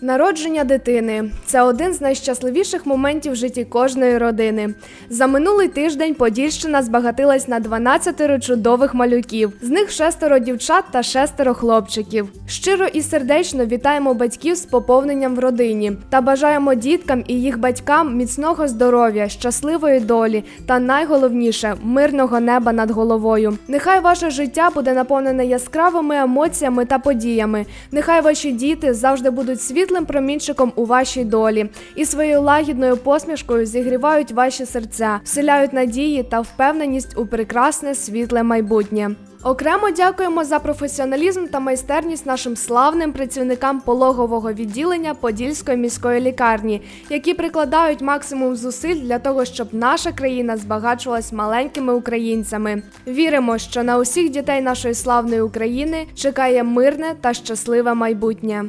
Народження дитини це один з найщасливіших моментів в житті кожної родини. За минулий тиждень Подільщина збагатилась на 12 чудових малюків. З них шестеро дівчат та шестеро хлопчиків. Щиро і сердечно вітаємо батьків з поповненням в родині та бажаємо діткам і їх батькам міцного здоров'я, щасливої долі та найголовніше мирного неба над головою. Нехай ваше життя буде наповнене яскравими емоціями та подіями. Нехай ваші діти завжди будуть світлим промінчиком у вашій долі і своєю лагідною посмішкою зігрівають ваші серця, вселяють надії та впевненість у прекрасне світле майбутнє. Окремо дякуємо за професіоналізм та майстерність нашим славним працівникам пологового відділення Подільської міської лікарні, які прикладають максимум зусиль для того, щоб наша країна збагачувалась маленькими українцями. Віримо, що на усіх дітей нашої славної України чекає мирне та щасливе майбутнє.